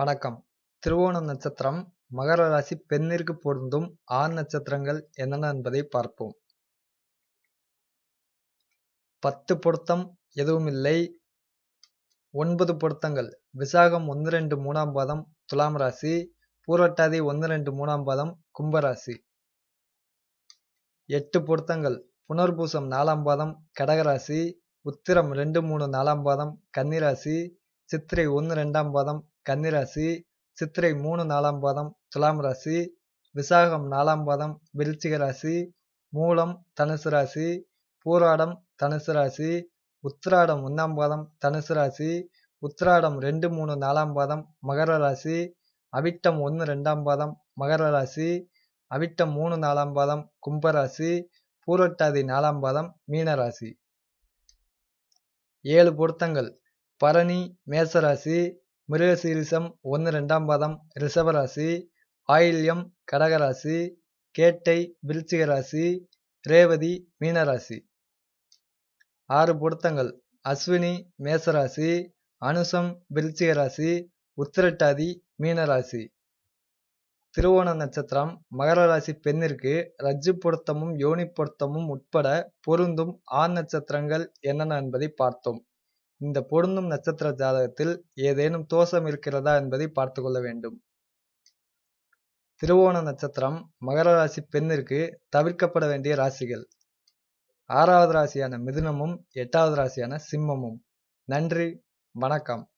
வணக்கம். திருவோணம் நட்சத்திரம் மகர ராசி பெண்ணிற்கு பொருந்தும் ஆண் நட்சத்திரங்கள் என்னென்ன என்பதை பார்ப்போம். பத்து பொருத்தம் எதுவும் இல்லை. ஒன்பது பொருத்தங்கள். விசாகம் ஒன்று ரெண்டு மூணாம் பாதம் துலாம் ராசி. பூரட்டாதி ஒன்று ரெண்டு மூணாம் பாதம் கும்பராசி எட்டு பொருத்தங்கள். புனர்பூசம் நாலாம் பாதம் கடகராசி உத்திரம் ரெண்டு மூணு நாலாம் பாதம் கன்னிராசி சித்திரை ஒன்று ரெண்டாம் பாதம் கன்னிராசி சித்திரை மூணு நாலாம் பாதம் துலாம் ராசி. விசாகம் நாலாம் பாதம் விருச்சிக ராசி. மூலம் தனுசு ராசி. பூராடம் தனுசு ராசி. உத்திராடம் ஒன்றாம் பாதம் தனுசு ராசி. உத்திராடம் ரெண்டு மூணு நாலாம் பாதம் மகர ராசி. அவிட்டம் ஒன்று ரெண்டாம் பாதம் மகர ராசி. அவிட்டம் மூணு நாலாம் பாதம் கும்பராசி பூரட்டாதி நாலாம் பாதம் மீனராசி ஏழு பொருத்தங்கள். பரணி மேசராசி மிருகசீரிசம் ஒன்று ரெண்டாம் பாதம் ரிஷபராசி ஆயில்யம் கடகராசி கேட்டை விருச்சிக ராசி ரேவதி மீனராசி. ஆறு பொருத்தங்கள். அஸ்வினி மேசராசி அனுசம் விருச்சிக ராசி உத்திரட்டாதி மீனராசி. திருவோண நட்சத்திரம். மகர ராசி பெண்ணிற்கு ரஜ்ஜு பொருத்தமும் யோனி பொருத்தமும் உட்பட பொருந்தும் ஆண் நட்சத்திரங்கள் என்னென்ன என்பதை பார்த்தோம். இந்த பொருந்தும் நட்சத்திர ஜாதகத்தில் ஏதேனும் தோஷம் இருக்கிறதா என்பதை பார்த்து கொள்ள வேண்டும். திருவோண நட்சத்திரம் மகர ராசி பெண்ணிற்கு தவிர்க்கப்பட வேண்டிய ராசிகள். ஆறாவது ராசியான மிதுனமும் எட்டாவது ராசியான சிம்மமும். நன்றி வணக்கம்.